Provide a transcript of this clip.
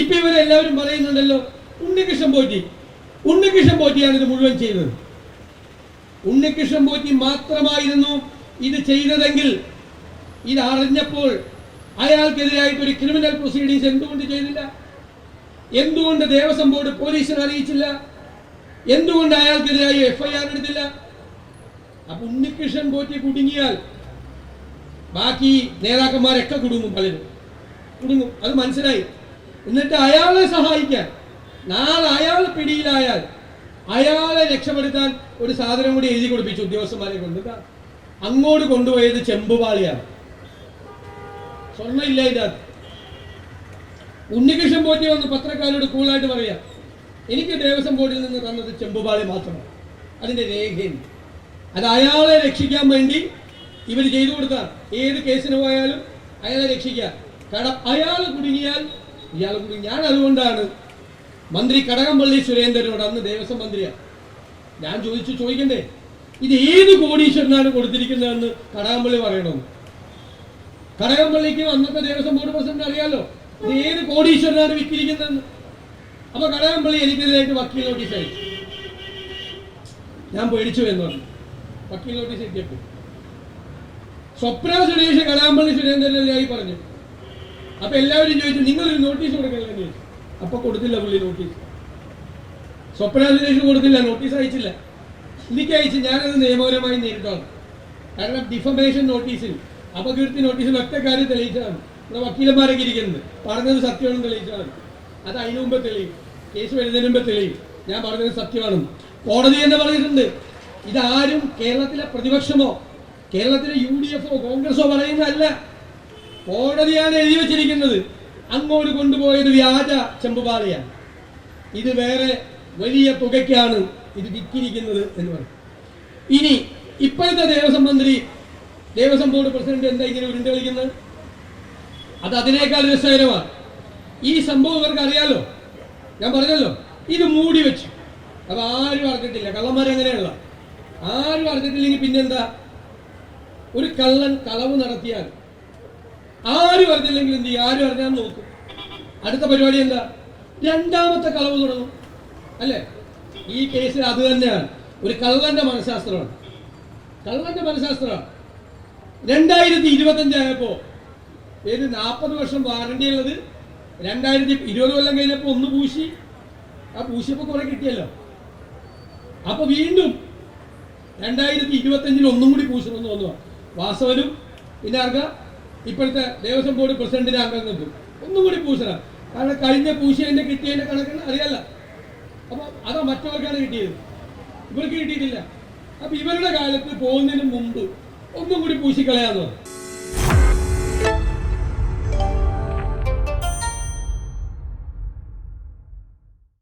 ഇപ്പൊ ഇവരെല്ലാവരും പറയുന്നുണ്ടല്ലോ ഉണ്ണികൃഷ്ണൻ പോറ്റി. ഉണ്ണികൃഷ്ണൻ പോറ്റിയാണ് ഇത് മുഴുവൻ ചെയ്തത്. ഉണ്ണികൃഷ്ണൻ പോറ്റി മാത്രമായിരുന്നു ഇത് ചെയ്തതെങ്കിൽ ഇത് അറിഞ്ഞപ്പോൾ അയാൾക്കെതിരായിട്ട് ഒരു ക്രിമിനൽ പ്രൊസീഡിങ്സ് എന്തുകൊണ്ട് ചെയ്തില്ല? എന്തുകൊണ്ട് ദേവസ്വം ബോർഡ് പോലീസിനെ അറിയിച്ചില്ല? എന്തുകൊണ്ട് അയാൾക്കെതിരായി എഫ്ഐആർ എടുത്തില്ല? അപ്പൊ ഉണ്ണികൃഷ്ണൻ പോറ്റി കുടുങ്ങിയാൽ ബാക്കി നേതാക്കന്മാരൊക്കെ കുടുങ്ങും പലരും. കുടുങ്ങും. അത് മനസ്സിലായി. എന്നിട്ട് അയാളെ സഹായിക്കാൻ. നാളെ അയാൾ പിടിയിലായാൽ അയാളെ രക്ഷപ്പെടുത്താൻ ഒരു സാധനം കൂടി എഴുതി കൊടുപ്പിച്ചു ഉദ്യോഗസ്ഥന്മാരെ കൊണ്ട്. അങ്ങോട്ട് കൊണ്ടുപോയത് ചെമ്പുപാളിയാണ്. സ്വർണമില്ല ഇതിനകത്ത് ഉണ്ണികൃഷ്ണൻ പോറ്റി വന്ന് പത്രക്കാരോട് കൂളായിട്ട് പറയാം എനിക്ക് ദേവസ്വം ബോർഡിൽ നിന്ന് തന്നത് ചെമ്പുപാളി മാത്രമാണ്. അതിന്റെ രേഖയുണ്ട്. അത് അയാളെ രക്ഷിക്കാൻ വേണ്ടി ഇവർ ചെയ്തു കൊടുത്ത. ഏത് കേസിന് പോയാലും അയാളെ രക്ഷിക്കാൻ കാരണം അയാൾ കുടുങ്ങിയാൽ ഇയാൾ കൂടി ഞാൻ അതുകൊണ്ടാണ് മന്ത്രി കടകംപള്ളി സുരേന്ദ്രനോട് അന്ന് ദേവസ്വം മന്ത്രിയാണ് ഞാൻ ചോദിച്ചു ചോദിക്കണ്ടേ? ഇത് ഏത് കോടീശ്വരനാണ് കൊടുത്തിരിക്കുന്നതെന്ന് കടകംപള്ളി പറയണമെന്ന് കടകംപള്ളിക്ക് അന്നത്തെ ദേവസ്വം ബോർഡ് പ്രസിഡന്റ് അറിയാലോ? ഇത് ഏത് കോടീശ്വരനാണ് വിറ്റിരിക്കുന്നതെന്ന്? അപ്പൊ കടകംപള്ളി എനിക്കെതിരായിട്ട് വക്കീൽ നോട്ടീസ് അയച്ചു. ഞാൻ പേടിച്ചു എന്ന് പറഞ്ഞു. വക്കീൽ നോട്ടീസ് എത്തിയപ്പോൾ സ്വപ്ന സുരേഷ് കടകംപള്ളി സുരേന്ദ്രനെതിരായി പറഞ്ഞു. അപ്പൊ എല്ലാവരും ചോദിച്ചു നിങ്ങളൊരു നോട്ടീസ് കൊടുക്കണമെന്ന് ചോദിച്ചു അപ്പൊ കൊടുത്തില്ല പുള്ളി നോട്ടീസ് സ്വപ്ന സുരേഷ് കൊടുത്തില്ല നോട്ടീസ് അയച്ചില്ല. എനിക്ക് അയച്ചു ഞാനത് നിയമപരമായി നേരിട്ടാണ് കാരണം ഡിഫമേഷൻ നോട്ടീസിൽ അപകീർത്തി നോട്ടീസിൽ ഒറ്റ കാര്യം തെളിയിച്ചതാണ്. ഇവിടെ വക്കീലന്മാരൊക്കെ ഇരിക്കുന്നത്. പറഞ്ഞത് സത്യമാണെന്ന് തെളിയിച്ചതാണ്. അത് അതിനു മുമ്പ് തെളിയും. കേസ് വരുന്നതിന് മുമ്പ് തെളിയും. ഞാൻ പറഞ്ഞത് സത്യമാണ് കോടതി തന്നെ പറഞ്ഞിട്ടുണ്ട്. ഇതാരും കേരളത്തിലെ പ്രതിപക്ഷമോ കേരളത്തിലെ യു ഡി എഫോ കോൺഗ്രസോ പറയുന്നതല്ല. കോടതിയാണ് എഴുതി വെച്ചിരിക്കുന്നത്. അങ്ങോട്ട് കൊണ്ടുപോയത് വ്യാജ ചെമ്പുപാതയാണ്. ഇത് വേറെ വലിയ തുകയ്ക്കാണ് ഇത് വിറ്റിരിക്കുന്നത് എന്ന് പറയും. ഇനി ഇപ്പോഴത്തെ ദേവസ്വം മന്ത്രി ദേവസ്വം ബോർഡ് പ്രസിഡന്റ് എന്താ ഇങ്ങനെ ഉരുണ്ട് കളിക്കുന്നത്? അത് അതിനേക്കാൾ രസകരമാണ്. ഈ സംഭവം ഇവർക്ക് അറിയാലോ? ഞാൻ പറഞ്ഞല്ലോ ഇത് മൂടി വെച്ചു. അത് ആരും അറിഞ്ഞിട്ടില്ല. കള്ളന്മാരെങ്ങനെയുള്ള ആരും അറിഞ്ഞിട്ടില്ലെങ്കിൽ പിന്നെന്താ? ഒരു കള്ളൻ കളവ് നടത്തിയാൽ ആരും അറിഞ്ഞില്ലെങ്കിൽ എന്ത് ചെയ്യും? ആരും അറിഞ്ഞാൽ നോക്കും. അടുത്ത പരിപാടി എന്താ? രണ്ടാമത്തെ കളവ് തുടങ്ങും. അല്ലേ? ഈ കേസിൽ അത് തന്നെയാണ്. ഒരു കള്ളന്റെ മനഃശാസ്ത്രമാണ്. കള്ളന്റെ മനഃശാസ്ത്രമാണ്. രണ്ടായിരത്തി ഇരുപത്തഞ്ച് ആയപ്പോ ഏത് നാൽപ്പത് വർഷം വാറണ്ടി ഉള്ളത്? രണ്ടായിരത്തി ഇരുപത് കൊല്ലം കഴിഞ്ഞപ്പോൾ ഒന്ന് പൂശി. ആ പൂശിയപ്പോ കുറെ കിട്ടിയല്ലോ. അപ്പൊ വീണ്ടും രണ്ടായിരത്തി ഇരുപത്തഞ്ചിൽ ഒന്നും കൂടി പൂശണമെന്ന് തോന്നുക വാസവനും പിന്നെ ആർക്ക? ഇപ്പോഴത്തെ ദേവസ്വം ബോർഡ് പ്രസിഡന്റിന്റെ അംഗങ്ങൾക്കും ഒന്നും കൂടി പൂശണം. കാരണം കഴിഞ്ഞ പൂശിയതിന്റെ കിട്ടിയതിന്റെ കണക്കിന് അറിയാല്ല. അപ്പൊ അതാ മറ്റവർക്കാണ് കിട്ടിയത്? ഇവർക്ക് കിട്ടിയിട്ടില്ല. അപ്പൊ ഇവരുടെ കാലത്ത് പോകുന്നതിന് മുമ്പ് ഒന്നും കൂടി പൂശിക്കളയാന്ന്? പറഞ്ഞു